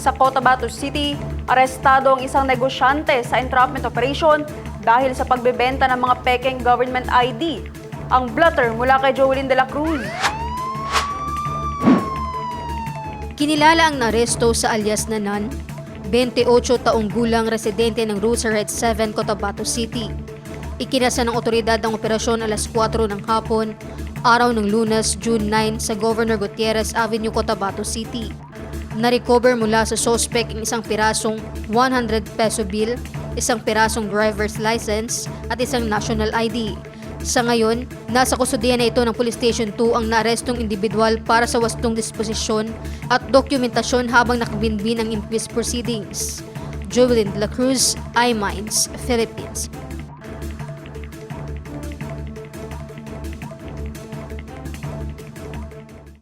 Sa Cotabato City, arestado ang isang negosyante sa entrapment operation dahil sa pagbebenta ng mga pekeng government ID. Ang blotter mula kay Joelyn de la Cruz. Kinilala ang naresto sa alias na Nan, 28 taong gulang residente ng Roosevelt 7, Cotabato City. Ikinasa ng otoridad ang operasyon alas 4 ng hapon, araw ng lunes, June 9 sa Governor Gutierrez Avenue, Cotabato City. Na-recover mula sa suspect ang isang pirasong 100 peso bill, isang pirasong driver's license at isang national ID. Sa ngayon, nasa kustudiya na ito ng Police Station 2 ang naarestong individual para sa wastong disposisyon at dokumentasyon habang nakabinbin ang inquest proceedings. Jovelyn de la Cruz, iMinds, Philippines.